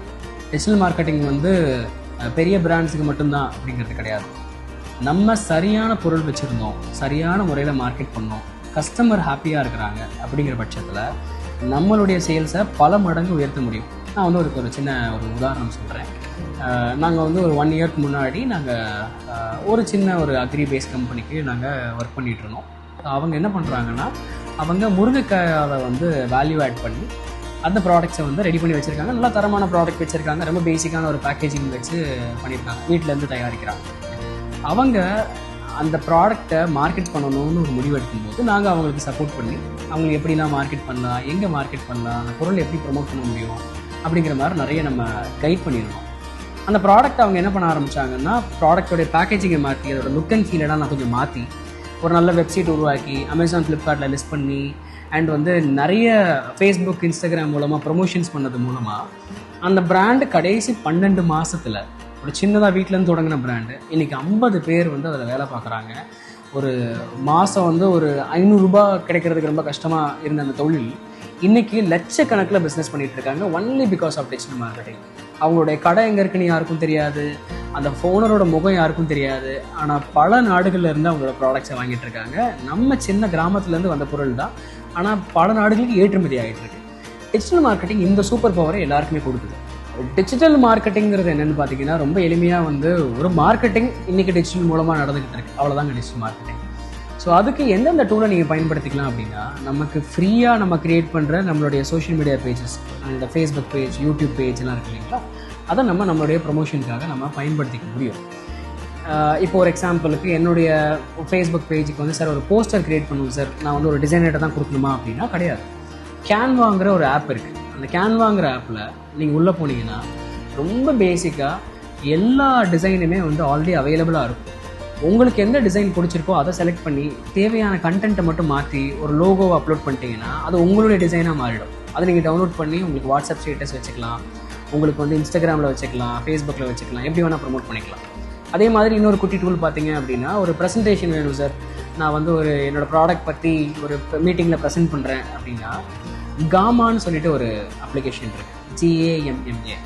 டிஜிட்டல் மார்க்கெட்டிங் வந்து பெரிய பிராண்ட்ஸுக்கு மட்டும்தான் அப்படிங்கிறது கிடையாது. நம்ம சரியான பொருள் வச்சுருந்தோம் சரியான முறையில் மார்க்கெட் பண்ணோம் கஸ்டமர் ஹாப்பியாக இருக்கிறாங்க அப்படிங்கிற பட்சத்தில் நம்மளுடைய சேல்ஸை பல மடங்கு உயர்த்த முடியும். நான் வந்து ஒரு ஒரு சின்ன ஒரு உதாரணம் சொல்கிறேன் நாங்கள் வந்து ஒரு ஒன் இயர்க்கு முன்னாடி நாங்கள் ஒரு சின்ன ஒரு அக்ரி பேஸ் கம்பெனிக்கு நாங்கள் ஒர்க் பண்ணிகிட்ருந்தோம் இருந்தோம் அவங்க என்ன பண்ணுறாங்கன்னா அவங்க முருங்கைக்காயை வந்து வேல்யூ ஆட் பண்ணி அந்த ப்ராடக்ட்ஸை வந்து ரெடி பண்ணி வச்சுருக்காங்க. நல்லா தரமான ப்ராடக்ட் வச்சுருக்காங்க. ரொம்ப பேசிக்கான ஒரு பேக்கேஜிங் வச்சு பண்ணியிருக்காங்க வீட்டிலேருந்து தயாரிக்கிறாங்க. அவங்க அந்த ப்ராடக்டை மார்க்கெட் பண்ணணும்னு ஒரு முடிவு எடுக்கும்போது நாங்கள் அவங்களுக்கு சப்போர்ட் பண்ணி அவங்களுக்கு எப்படிலாம் மார்க்கெட் பண்ணலாம் எங்கே மார்க்கெட் பண்ணலாம் அந்த பொருள் எப்படி ப்ரொமோட் பண்ண முடியும் அப்படிங்கிற மாதிரி நிறைய நம்ம கைட் பண்ணியிருந்தோம் அந்த ப்ராடக்ட் அவங்க என்ன பண்ண ஆரம்பிச்சாங்கன்னா ப்ராடக்டோடைய பேக்கேஜிங்கை மாற்றி அதோட லுக் அண்ட் ஃபீலெல்லாம் நான் கொஞ்சம் மாற்றி ஒரு நல்ல வெப்சைட் உருவாக்கி அமேசான் ஃப்ளிப்கார்ட்டில் லிஸ்ட் பண்ணி அண்ட் வந்து நிறைய ஃபேஸ்புக் இன்ஸ்டாகிராம் மூலமாக ப்ரொமோஷன்ஸ் பண்ணது மூலமாக அந்த பிராண்டு கடைசி பன்னெண்டு மாதத்தில் ஒரு சின்னதாக வீட்டிலேருந்து தொடங்கின பிராண்டு இன்றைக்கி ஐம்பது பேர் வந்து அதில் வேலை பார்க்குறாங்க. ஒரு மாதம் வந்து ஒரு ஐநூறுரூபா கிடைக்கிறதுக்கு ரொம்ப கஷ்டமாக இருந்த அந்த தொழில் இன்றைக்கி லட்சக்கணக்கில் பிஸ்னஸ் பண்ணிகிட்டு இருக்காங்க. Only because of digital marketing அவங்களுடைய கடை எங்கே இருக்குன்னு யாருக்கும் தெரியாது. அந்த ஃபோனரோட முகம் யாருக்கும் தெரியாது. ஆனால் பல நாடுகளில் இருந்து அவங்களோட ப்ராடக்ட்ஸை வாங்கிட்டு இருக்காங்க. நம்ம சின்ன கிராமத்துலேருந்து வந்த பொருள் தான். ஆனால் பல நாடுகளுக்கு ஏற்றுமதி ஆகிட்டு இருக்கு. டிஜிட்டல் மார்க்கெட்டிங் இந்த சூப்பர் பவரை எல்லாருக்குமே கொடுக்குது. டிஜிட்டல் மார்க்கெட்டிங்கிறது என்னென்னு பார்த்தீங்கன்னா ரொம்ப எளிமையாக வந்து ஒரு மார்க்கெட்டிங் இன்றைக்கி டிஜிட்டல் மூலமாக நடந்துகிட்டு இருக்கு. அவ்வளோதாங்க டிஜிட்டல் மார்க்கெட்டிங் ஸோ அதுக்கு எந்தெந்த டூலை நீங்கள் பயன்படுத்திக்கலாம் அப்படின்னா நமக்கு ஃப்ரீயாக நம்ம க்ரியேட் பண்ணுற நம்மளுடைய சோஷியல் மீடியா பேஜஸ் அந்த ஃபேஸ்புக் பேஜ் யூடியூப் பேஜ் எல்லாம் இருக்கு இல்லைங்களா? அதை நம்ம நம்மளுடைய ப்ரொமோஷனுக்காக நம்ம பயன்படுத்திக்க முடியும். இப்போ ஒரு எக்ஸாம்பிளுக்கு என்னுடைய ஃபேஸ்புக் பேஜுக்கு வந்து சார் ஒரு போஸ்டர் க்ரியேட் பண்ணுவோம் சார் நான் வந்து ஒரு டிசைனர்கிட்ட தான் கொடுக்கணுமா? அப்படின்னா கிடையாது. கேன்வாங்கிற ஒரு ஆப் இருக்குது அந்த கேன்வாங்கிற ஆப்பில் நீங்கள் உள்ளே போனீங்கன்னா ரொம்ப பேசிக்காக எல்லா டிசைனுமே வந்து ஆல்ரெடி அவைலபிளாக இருக்கும். உங்களுக்கு எந்த டிசைன் பிடிச்சிருக்கோ அதை செலக்ட் பண்ணி தேவையான கண்டென்ட்டை மட்டும் மாற்றி ஒரு லோகோவை அப்லோட் பண்ணிட்டீங்கன்னா அது உங்களுடைய டிசைனாக மாறிடும். அதை நீங்கள் டவுன்லோட் பண்ணி உங்களுக்கு வாட்ஸ்அப் ஸ்டேட்டஸ் வச்சுக்கலாம். உங்களுக்கு வந்து இன்ஸ்டாகிராமில் வச்சுக்கலாம் ஃபேஸ்புக்கில் வச்சுக்கலாம் எப்படி வேணால் ப்ரொமோட் பண்ணிக்கலாம். அதே மாதிரி இன்னொரு குட்டி டூல் பார்த்தீங்க அப்படின்னா ஒரு ப்ரெசன்டேஷன் வேணும் சார் நான் வந்து ஒரு என்னோடய ப்ராடக்ட் பற்றி ஒரு மீட்டிங்கில் ப்ரெசென்ட் பண்ணுறேன் அப்படின்னா காமான்னு சொல்லிட்டு ஒரு அப்ளிகேஷன் இருக்கு. G A M M A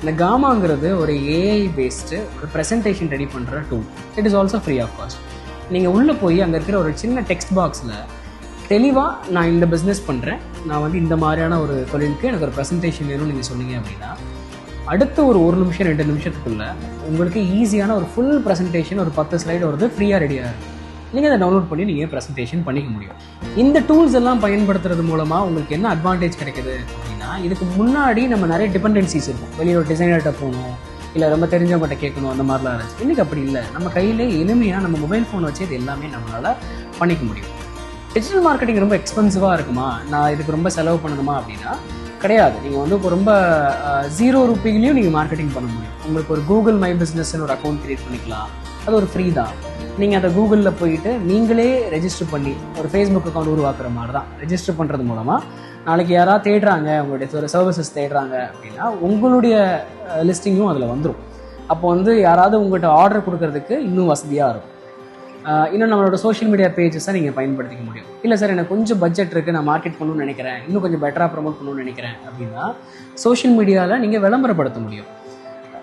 இந்த காமாங்கிறது ஒரு ஏஐ பேஸ்டு ஒரு ப்ரெசன்டேஷன் ரெடி பண்ணுற tool it is also free of cost நீங்கள் உள்ளே போய் அங்கே இருக்கிற ஒரு சின்ன டெக்ஸ்ட் பாக்ஸில் தெளிவாக நான் இந்த பிஸ்னஸ் பண்ணுறேன் நான் வந்து இந்த மாதிரியான ஒரு தொழிலுக்கு எனக்கு ஒரு ப்ரெசன்டேஷன் வேணும்னு நீங்கள் சொன்னீங்க அப்படின்னா அடுத்த ஒரு ஒரு நிமிஷம் ரெண்டு நிமிஷத்துக்குள்ளே உங்களுக்கு ஈஸியான ஒரு ஃபுல் ப்ரெசன்டேஷன் ஒரு பத்து ஸ்லைடு வருது ஃப்ரீயாக ரெடியாக இருக்கும் நீங்கள் அதை டவுன்லோட் பண்ணி நீங்கள் ப்ரெசன்டேஷன் பண்ணிக்க முடியும். இந்த டூல்ஸ் எல்லாம் பயன்படுத்துறது மூலமாக உங்களுக்கு என்ன அட்வான்டேஜ் கிடைக்குது அப்படின்னா இதுக்கு முன்னாடி நம்ம நிறைய டிபெண்டன்சிஸ் இருக்கும். வெளியே ஒரு டிசைனர்கிட்ட போகணும் இல்லை ரொம்ப தெரிஞ்சவங்ககிட்ட கேட்கணும் அந்த மாதிரிலாம் இருந்துச்சு. இன்றைக்கி அப்படி இல்லை. நம்ம கையிலே எளிமையாக நம்ம மொபைல் ஃபோன் வச்சு இது எல்லாமே நம்மளால் பண்ணிக்க முடியும். டிஜிட்டல் மார்க்கெட்டிங் ரொம்ப எக்ஸ்பென்சிவாக இருக்குமா? நான் இதுக்கு ரொம்ப செலவு பண்ணணுமா அப்படின்னா கிடையாது. நீங்கள் வந்து இப்போ ரொம்ப ஜீரோ ருப்பிலையும் நீங்கள் மார்க்கெட்டிங் பண்ண முடியும். உங்களுக்கு ஒரு கூகுள் மை பிஸ்னஸ்னு ஒரு அக்கௌண்ட் க்ரியேட் பண்ணிக்கலாம். அது ஒரு ஃப்ரீ தான். நீங்கள் அதை கூகுளில் போயிட்டு நீங்களே ரெஜிஸ்டர் பண்ணி ஒரு ஃபேஸ்புக் அக்கௌண்ட் உருவாக்குற மாதிரி தான் ரெஜிஸ்டர் பண்ணுறது மூலமாக நாளைக்கு யாராவது தேடுறாங்க உங்களுடைய சர்வீசஸ் தேடுறாங்க அப்படின்னா உங்களுடைய லிஸ்டிங்கும் அதில் வந்துடும் அப்போ வந்து யாராவது உங்கள்கிட்ட ஆர்டர் கொடுக்கறதுக்கு இன்னும் வசதியாக இருக்கும். இன்னும் நம்மளோட சோஷியல் மீடியா பேஜஸை நீங்கள் பயன்படுத்திக்க முடியும். இல்லை சார் எனக்கு கொஞ்சம் பட்ஜெட் இருக்குது நான் மார்க்கெட் பண்ணணும்னு நினைக்கிறேன் இன்னும் கொஞ்சம் பெட்டராக ப்ரமோட் பண்ணணும்னு நினைக்கிறேன் அப்படின்னா சோஷியல் மீடியாவில் நீங்கள் விளம்பரப்படுத்த முடியும்.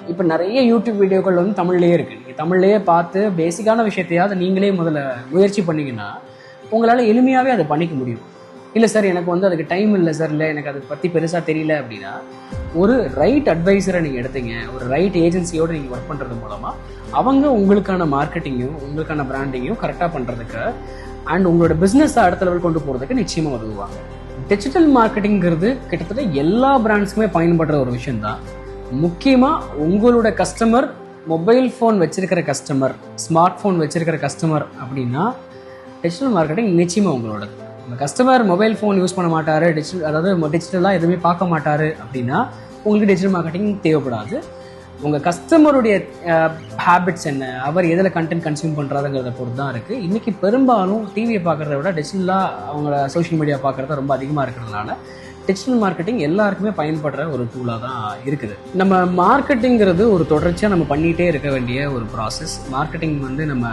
இப்போ நிறைய யூடியூப் வீடியோக்கள் வந்து தமிழ்லேயே இருக்குது நீங்கள் தமிழ்லேயே பார்த்து பேசிக்கான விஷயத்தையாவது நீங்களே முதல்ல முயற்சி பண்ணிங்கன்னா உங்களால் எளிமையாகவே அதை பண்ணிக்க முடியும். இல்லை சார் எனக்கு வந்து அதுக்கு டைம் இல்லை சார் இல்லை எனக்கு அதை பற்றி பெருசாக தெரியல அப்படின்னா ஒரு ரைட் அட்வைசரை நீங்கள் எடுத்தீங்க ஒரு ரைட் ஏஜென்சியோடு நீங்கள் ஒர்க் பண்ணுறது மூலமாக அவங்க உங்களுக்கான மார்க்கெட்டிங்கும் உங்களுக்கான பிராண்டிங்கும் கரெக்டாக பண்ணுறதுக்கு அண்ட் உங்களோட பிஸ்னஸை அடுத்த லெவல் கொண்டு போகிறதுக்கு நிச்சயமாக உதவுவாங்க. டிஜிட்டல் மார்க்கெட்டிங்கிறது கிட்டத்தட்ட எல்லா பிராண்ட்ஸ்க்குமே பயன்படுற ஒரு விஷயம்தான். முக்கியமாக உங்களோட கஸ்டமர் மொபைல் ஃபோன் வச்சிருக்கிற கஸ்டமர் ஸ்மார்ட் ஃபோன் வச்சிருக்கிற கஸ்டமர் அப்படின்னா டிஜிட்டல் மார்க்கெட்டிங் நிச்சயமாக உங்களோடது. உங்கள் கஸ்டமர் மொபைல் ஃபோன் யூஸ் பண்ண மாட்டார் டிஜிட்டல் அதாவது டிஜிட்டலாக எதுவுமே பார்க்க மாட்டார் அப்படின்னா உங்களுக்கு டிஜிட்டல் மார்க்கெட்டிங் தேவைப்படாது. உங்கள் கஸ்டமருடைய ஹேபிட்ஸ் என்ன அவர் எதில் கண்டென்ட் கன்சியூம் பண்ணுறாருங்கிறத பொறுத்து தான் இருக்குது இன்றைக்கி பெரும்பாலும் டிவியை பார்க்குறத விட டிஜிட்டலாக அவங்கள சோஷியல் மீடியா பார்க்குறத ரொம்ப அதிகமாக இருக்கிறதுனால டிஜிட்டல் மார்க்கெட்டிங் எல்லாருக்குமே பயன்படுற ஒரு டூலாக தான் இருக்குது. நம்ம மார்க்கெட்டிங்கிறது ஒரு தொடர்ச்சியாக நம்ம பண்ணிகிட்டே இருக்க வேண்டிய ஒரு ப்ராசஸ் மார்க்கெட்டிங் வந்து நம்ம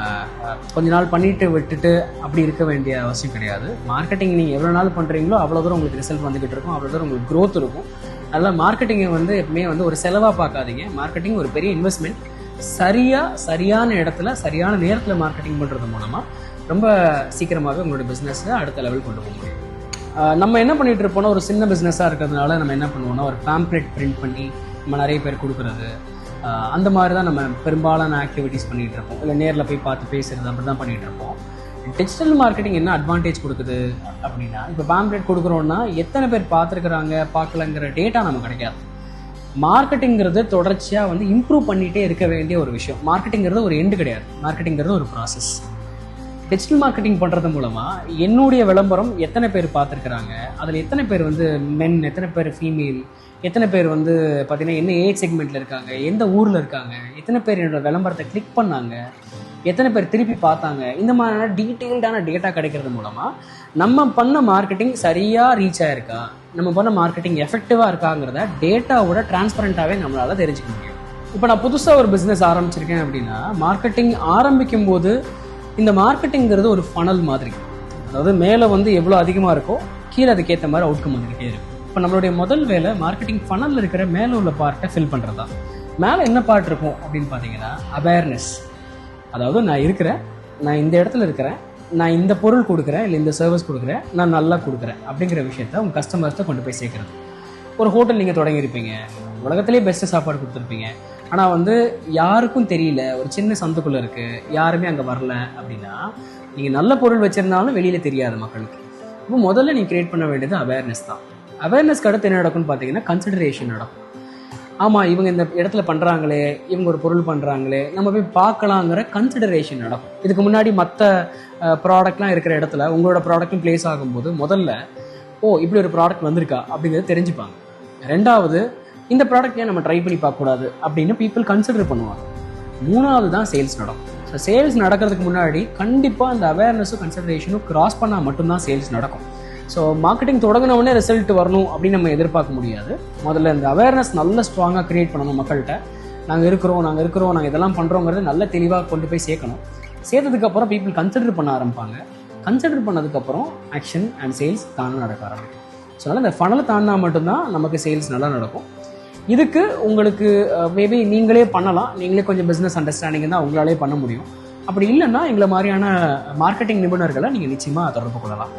கொஞ்ச நாள் பண்ணிட்டு விட்டுட்டு அப்படி இருக்க வேண்டிய அவசியம் கிடையாது. மார்க்கெட்டிங் நீங்கள் எவ்வளோ நாள் பண்ணுறீங்களோ அவ்வளோ தூரம் உங்களுக்கு ரிசல்ட் வந்துக்கிட்டு இருக்கும். அவ்வளோ தூரம் உங்களுக்கு க்ரோத் இருக்கும். அதனால் மார்க்கெட்டிங்கை வந்து எப்பவுமே வந்து ஒரு செலவாக பார்க்காதீங்க. மார்க்கெட்டிங் ஒரு பெரிய இன்வெஸ்ட்மெண்ட் சரியாக சரியான இடத்துல சரியான நேரத்தில் மார்க்கெட்டிங் பண்ணுறது மூலமாக ரொம்ப சீக்கிரமாக உங்களோட பிஸ்னஸை அடுத்த லெவல் கொண்டு போக முடியும். நம்ம என்ன பண்ணிட்டு இருப்போம்னா ஒரு சின்ன பிஸ்னஸாக இருக்கிறதுனால நம்ம என்ன பண்ணுவோம்னா ஒரு பேம்ப்ளெட் பிரிண்ட் பண்ணி நம்ம நிறைய பேர் கொடுக்குறது அந்த மாதிரி தான் நம்ம பெரும்பாலான ஆக்டிவிட்டீஸ் பண்ணிகிட்டு இருப்போம். இல்லை நேரில் போய் பார்த்து பேசுறது அப்படி தான் பண்ணிகிட்டு இருப்போம். டிஜிட்டல் மார்க்கெட்டிங் என்ன அட்வான்டேஜ் கொடுக்குது அப்படின்னா இப்போ பேம்ப்ளெட் கொடுக்குறோன்னா எத்தனை பேர் பார்த்துருக்குறாங்க பார்க்கலங்கிற டேட்டா நமக்கு கிடைக்காது. மார்க்கெட்டிங்கிறது தொடர்ச்சியாக வந்து இம்ப்ரூவ் பண்ணிகிட்டே இருக்க வேண்டிய ஒரு விஷயம். மார்க்கெட்டிங்கிறது ஒரு எண்டு கிடையாது. மார்க்கெட்டிங்கிறது ஒரு ப்ராசஸ் டிஜிட்டல் மார்க்கெட்டிங் பண்ணுறது மூலமாக என்னுடைய விளம்பரம் எத்தனை பேர் பார்த்துருக்குறாங்க? அதில் எத்தனை பேர் வந்து மென் எத்தனை பேர் ஃபீமேல் எத்தனை பேர் வந்து பார்த்தீங்கன்னா என்ன ஏஜ் செக்மெண்ட்டில் இருக்காங்க எந்த ஊரில் இருக்காங்க எத்தனை பேர் என்னோட விளம்பரத்தை கிளிக் பண்ணாங்க எத்தனை பேர் திருப்பி பார்த்தாங்க இந்த மாதிரியான டீட்டெயில்டான டேட்டா கிடைக்கிறது மூலமாக நம்ம பண்ண மார்க்கெட்டிங் சரியாக ரீச் ஆகிருக்கா நம்ம பண்ண மார்க்கெட்டிங் எஃபெக்டிவாக இருக்காங்கிறத டேட்டாவோட டிரான்ஸ்பரண்ட்டாகவே நம்மளால் தெரிஞ்சுக்க முடியும். இப்போ நான் புதுசாக ஒரு பிஸ்னஸ் ஆரம்பிச்சிருக்கேன் அப்படின்னா மார்க்கெட்டிங் ஆரம்பிக்கும் போது இந்த மார்க்கெட்டிங்கிறது ஒரு ஃபனல் மாதிரி. அதாவது மேலே வந்து எவ்வளோ அதிகமாக இருக்கோ கீழே அதுக்கேற்ற மாதிரி அவுட்கம் வந்துக்கிட்டே இருக்கும் இப்போ நம்மளுடைய முதல் வேலை மார்க்கெட்டிங் ஃபனலில் இருக்கிற மேலே உள்ள பார்ட்டை ஃபில் பண்ணுறதா மேலே என்ன பார்ட் இருக்கும் அப்படின்னு பார்த்தீங்கன்னா அவேர்னஸ் அதாவது நான் இருக்கிறேன் நான் இந்த இடத்துல இருக்கிறேன் நான் இந்த பொருள் கொடுக்குறேன் இல்லை இந்த சர்வீஸ் கொடுக்குறேன் நான் நல்லா கொடுக்குறேன் அப்படிங்கிற விஷயத்த உங்கள் கஸ்டமர்ஸ்ட்டை கொண்டு போய் சேர்க்குறது. ஒரு ஹோட்டல் நீங்கள் தொடங்கியிருப்பீங்க உலகத்துலேயே பெஸ்ட்டு சாப்பாடு கொடுத்துருப்பீங்க. ஆனால் வந்து யாருக்கும் தெரியல. ஒரு சின்ன சந்துக்குள்ளே இருக்குது யாருமே அங்கே வரல அப்படின்னா நீங்கள் நல்ல பொருள் வச்சுருந்தாலும் வெளியில் தெரியாது மக்களுக்கு. இப்போ முதல்ல நீங்கள் கிரியேட் பண்ண வேண்டியது அவேர்னஸ் தான். அவேர்னஸ்க்கு அடுத்து என்ன நடக்கும்னு பார்த்தீங்கன்னா கன்சிடரேஷன் நடக்கும். ஆமாம் இவங்க இந்த இடத்துல பண்ணுறாங்களே இவங்க ஒரு பொருள் பண்ணுறாங்களே நம்ம போய் பார்க்கலாங்கிற கன்சிடரேஷன் நடக்கும். இதுக்கு முன்னாடி மற்ற ப்ராடக்ட்லாம் இருக்கிற இடத்துல உங்களோட ப்ராடக்ட்டும் ப்ளேஸ் ஆகும்போது முதல்ல ஓ இப்படி ஒரு ப்ராடக்ட் வந்திருக்கா? அப்படிங்கிறத தெரிஞ்சுப்பாங்க. ரெண்டாவது இந்த ப்ராடக்ட் ஏன் நம்ம ட்ரை பண்ணி பார்க்கக்கூடாது அப்படின்னு பீப்புள் கன்சிடர் பண்ணுவாங்க. மூணாவது தான் சேல்ஸ் நடக்கும். ஸோ சேல்ஸ் நடக்கிறதுக்கு முன்னாடி கண்டிப்பாக அந்த அவேர்னஸும் கன்சிடரேஷனும் கிராஸ் பண்ணால் மட்டும்தான் சேல்ஸ் நடக்கும். ஸோ மார்க்கெட்டிங் தொடங்கினவுடனே ரிசல்ட் வரணும் அப்படின்னு நம்ம எதிர்பார்க்க முடியாது. முதல்ல இந்த அவேர்னஸ் நல்ல ஸ்ட்ராங்காக க்ரியேட் பண்ணணும் மக்கள்கிட்ட. நாங்கள் இருக்கிறோம் நாங்கள் இருக்கிறோம் நாங்கள் இதெல்லாம் பண்ணுறோங்கிறது நல்ல தெளிவாக கொண்டு போய் சேர்க்கணும். சேர்த்ததுக்கப்புறம் பீப்புள் கன்சிடர் பண்ண ஆரம்பிப்பாங்க. கன்சிடர் பண்ணதுக்கப்புறம் ஆக்ஷன் அண்ட் சேல்ஸ் தானே நடக்க ஆரம்பிக்கும். ஸோ அதனால் இந்த ஃபனலை தாண்டினா மட்டும்தான் நமக்கு சேல்ஸ் நல்லா நடக்கும். இதுக்கு உங்களுக்கு மேபி நீங்களே பண்ணலாம். நீங்களே கொஞ்சம் பிஸ்னஸ் அண்டர்ஸ்டாண்டிங் தான் உங்களாலே பண்ண முடியும். அப்படி இல்லைன்னா எங்களை மாதிரியான மார்க்கெட்டிங் நிபுணர்களை நீங்கள் நிச்சயமாக தொடர்பு கொள்ளலாம்.